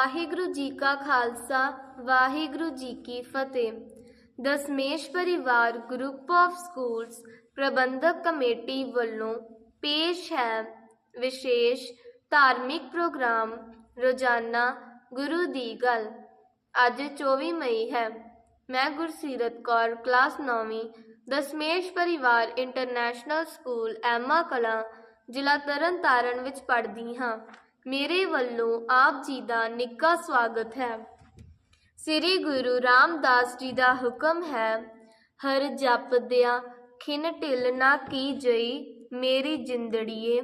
ਵਾਹਿਗੁਰੂ ਜੀ ਕਾ ਖਾਲਸਾ, ਵਾਹਿਗੁਰੂ ਜੀ ਕੀ ਫਤਿਹ। Dasmesh Parivar group of schools Parbandhak committee ਵੱਲੋਂ ਪੇਸ਼ ਹੈ ਵਿਸ਼ੇਸ਼ ਧਾਰਮਿਕ ਪ੍ਰੋਗਰਾਮ ਰੋਜ਼ਾਨਾ ਗੁਰੂ ਦੀ ਗੱਲ। ਅੱਜ 24 ਮਈ ਹੈ। ਮੈਂ ਗੁਰਸੀਰਤ ਕੌਰ, ਕਲਾਸ 9ਵੀਂ Dasmesh Parivar international school Emma Kalan, ਜ਼ਿਲ੍ਹਾ ਤਰਨਤਾਰਨ ਵਿੱਚ ਪੜ੍ਹਦੀ ਹਾਂ। ਮੇਰੇ ਵੱਲੋਂ ਆਪ ਜੀ ਦਾ ਨਿੱਘਾ ਸਵਾਗਤ ਹੈ। ਸ੍ਰੀ ਗੁਰੂ ਰਾਮਦਾਸ ਜੀ ਦਾ ਹੁਕਮ ਹੈ, ਹਰ ਜਪਦਿਆਂ ਖਿਨ ਢਿਲ ਨਾ ਕੀ ਜਈ ਮੇਰੀ ਜਿੰਦੜੀਏ।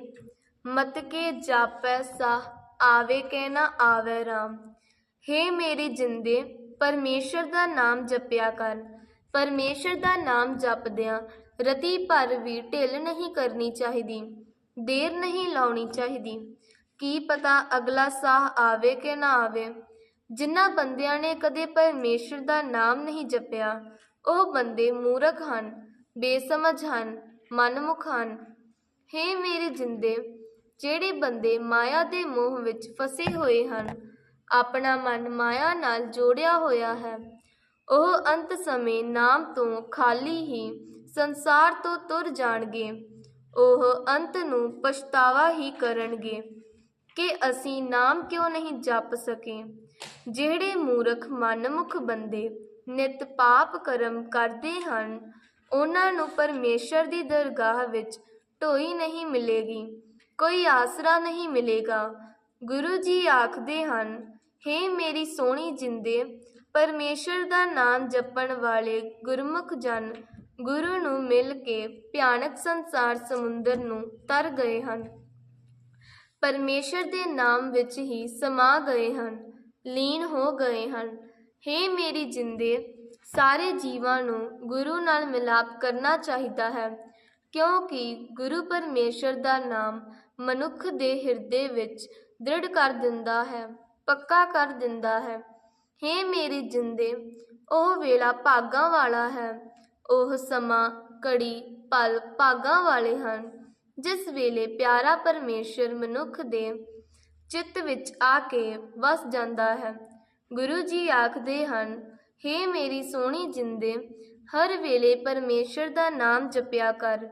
ਮਤ ਕੇ ਜਾਪੈ ਸਾਹ ਆਵੇ ਕੇ ਨਾ ਆਵੇ ਰਾਮ। ਹੇ ਮੇਰੇ ਜਿੰਦੇ, ਪਰਮੇਸ਼ਰ ਦਾ ਨਾਮ ਜਪਿਆ ਕਰ। ਪਰਮੇਸ਼ਰ ਦਾ ਨਾਮ ਜਪਦਿਆਂ ਰਤੀ ਭਰ ਵੀ ਢਿੱਲ ਨਹੀਂ ਕਰਨੀ ਚਾਹੀਦੀ, ਦੇਰ ਨਹੀਂ ਲਾਉਣੀ ਚਾਹੀਦੀ। ਕੀ ਪਤਾ ਅਗਲਾ ਸਾਹ ਆਵੇ ਕਿ ਨਾ ਆਵੇ? ਜਿਨ੍ਹਾਂ ਬੰਦਿਆਂ ਨੇ ਕਦੇ ਪਰਮੇਸ਼ਰ ਦਾ ਨਾਮ ਨਹੀਂ ਜਪਿਆ, ਉਹ ਬੰਦੇ ਮੂਰਖ ਹਨ, ਬੇਸਮਝ ਹਨ, ਮਨਮੁਖ ਹਨ। ਹੇ ਮੇਰੇ ਜਿੰਦੇ, ਜਿਹੜੇ ਬੰਦੇ ਮਾਇਆ ਦੇ ਮੋਹ ਵਿੱਚ ਫਸੇ ਹੋਏ ਹਨ, ਆਪਣਾ ਮਨ ਮਾਇਆ ਨਾਲ ਜੋੜਿਆ ਹੋਇਆ ਹੈ। ਉਹ ਅੰਤ ਸਮੇਂ ਨਾਮ ਤੋਂ ਖਾਲੀ ਹੀ ਸੰਸਾਰ ਤੋਂ ਤੁਰ ਜਾਣਗੇ। ਉਹ ਅੰਤ ਨੂੰ ਪਛਤਾਵਾ ਹੀ ਕਰਨਗੇ। ਕਿ ਅਸੀਂ ਨਾਮ ਕਿਉਂ ਨਹੀਂ ਜਪ ਸਕੇ? ਜਿਹੜੇ ਮੂਰਖ ਮਨਮੁਖ ਬੰਦੇ ਨਿਤ ਪਾਪ ਕਰਮ ਕਰਦੇ ਹਨ, ਉਹਨਾਂ ਨੂੰ ਪਰਮੇਸ਼ਰ ਦੀ ਦਰਗਾਹ ਵਿੱਚ ਢੋਈ ਨਹੀਂ ਮਿਲੇਗੀ, ਕੋਈ ਆਸਰਾ ਨਹੀਂ ਮਿਲੇਗਾ। ਗੁਰੂ ਜੀ ਆਖਦੇ ਹਨ, ਹੇ ਮੇਰੀ ਸੋਹਣੀ ਜਿੰਦੇ, ਪਰਮੇਸ਼ਰ ਦਾ ਨਾਮ ਜਪਣ ਵਾਲੇ ਗੁਰਮੁਖ ਜਨ ਗੁਰੂ ਨੂੰ ਮਿਲ ਕੇ ਭਿਆਨਕ ਸੰਸਾਰ ਸਮੁੰਦਰ ਨੂੰ ਤਰ ਗਏ ਹਨ। ਪਰਮੇਸ਼ਰ ਦੇ ਨਾਮ ਵਿੱਚ ਹੀ ਸਮਾ ਗਏ ਹਨ, ਲੀਨ ਹੋ ਗਏ ਹਨ। ਹੇ ਮੇਰੀ ਜਿੰਦੇ, ਸਾਰੇ ਜੀਵਾਂ ਨੂੰ ਗੁਰੂ ਨਾਲ ਮਿਲਾਪ ਕਰਨਾ ਚਾਹੀਦਾ ਹੈ, ਕਿਉਂਕਿ ਗੁਰੂ ਪਰਮੇਸ਼ਰ ਦਾ ਨਾਮ ਮਨੁੱਖ ਦੇ ਹਿਰਦੇ ਵਿੱਚ ਦ੍ਰਿੜ ਕਰ ਦਿੰਦਾ ਹੈ, ਪੱਕਾ ਕਰ ਦਿੰਦਾ ਹੈ। ਹੇ ਮੇਰੀ ਜਿੰਦੇ, ਉਹ ਵੇਲਾ ਭਾਗਾਂ ਵਾਲਾ ਹੈ, ਉਹ ਸਮਾਂ, ਘੜੀ, ਪਲ ਭਾਗਾਂ ਵਾਲੇ ਹਨ। ਜਿਸ ਵੇਲੇ ਪਿਆਰਾ ਪਰਮੇਸ਼ਰ ਮਨੁੱਖ ਦੇ ਚਿੱਤ ਵਿੱਚ ਆ ਕੇ ਵਸ ਜਾਂਦਾ ਹੈ, ਗੁਰੂ ਜੀ ਆਖਦੇ ਹਨ, ਹੇ ਮੇਰੀ ਸੋਹਣੀ ਜਿੰਦੇ, ਹਰ ਵੇਲੇ ਪਰਮੇਸ਼ਰ ਦਾ ਨਾਮ ਜਪਿਆ ਕਰ।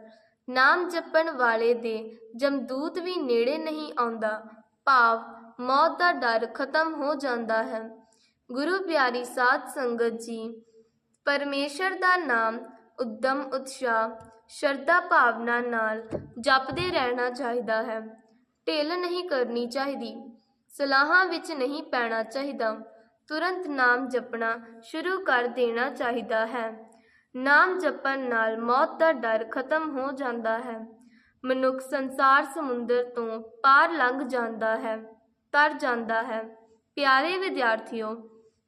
ਨਾਮ ਜਪਣ ਵਾਲੇ ਦੇ ਜਮਦੂਤ ਵੀ ਨੇੜੇ ਨਹੀਂ ਆਉਂਦਾ, ਭਾਵ ਮੌਤ ਦਾ ਡਰ ਖਤਮ ਹੋ ਜਾਂਦਾ ਹੈ। ਗੁਰੂ ਪਿਆਰੀ ਸਾਧ ਸੰਗਤ ਜੀ, ਪਰਮੇਸ਼ਰ ਦਾ ਨਾਮ ਉੱਦਮ ਉਤਸ਼ਾਹ, ਸ਼ਰਧਾ ਭਾਵਨਾ ਨਾਲ ਜਪਦੇ ਰਹਿਣਾ ਚਾਹੀਦਾ ਹੈ। ਢਿੱਲ ਨਹੀਂ ਕਰਨੀ ਚਾਹੀਦੀ, ਸਲਾਹਾਂ ਵਿੱਚ ਨਹੀਂ ਪੈਣਾ ਚਾਹੀਦਾ, ਤੁਰੰਤ ਨਾਮ ਜਪਣਾ ਸ਼ੁਰੂ ਕਰ ਦੇਣਾ ਚਾਹੀਦਾ ਹੈ। ਨਾਮ ਜਪਣ ਨਾਲ ਮੌਤ ਦਾ ਡਰ ਖਤਮ ਹੋ ਜਾਂਦਾ ਹੈ। ਮਨੁੱਖ ਸੰਸਾਰ ਸਮੁੰਦਰ ਤੋਂ ਪਾਰ ਲੰਘ ਜਾਂਦਾ ਹੈ, ਤਰ ਜਾਂਦਾ ਹੈ। ਪਿਆਰੇ ਵਿਦਿਆਰਥੀਓ,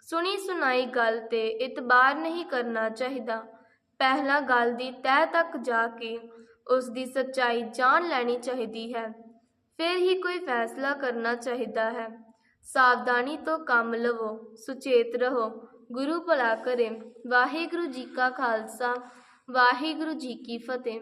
ਸੁਣੀ ਸੁਣਾਈ ਗੱਲ ਤੇ ਇਤਬਾਰ ਨਹੀਂ ਕਰਨਾ ਚਾਹੀਦਾ। ਪਹਿਲਾਂ ਗੱਲ ਦੀ ਤਹਿ ਤੱਕ ਜਾ ਕੇ ਉਸ ਦੀ ਸੱਚਾਈ ਜਾਣ ਲੈਣੀ ਚਾਹੀਦੀ ਹੈ। ਫਿਰ ਹੀ ਕੋਈ ਫੈਸਲਾ ਕਰਨਾ ਚਾਹੀਦਾ ਹੈ। ਸਾਵਧਾਨੀ ਤੋਂ ਕੰਮ ਲਵੋ, ਸੁਚੇਤ ਰਹੋ। ਗੁਰੂ ਭਲਾ ਕਰੇ। ਵਾਹਿਗੁਰੂ ਜੀ ਕਾ ਖਾਲਸਾ, ਵਾਹਿਗੁਰੂ ਜੀ ਕੀ ਫਤਿਹ।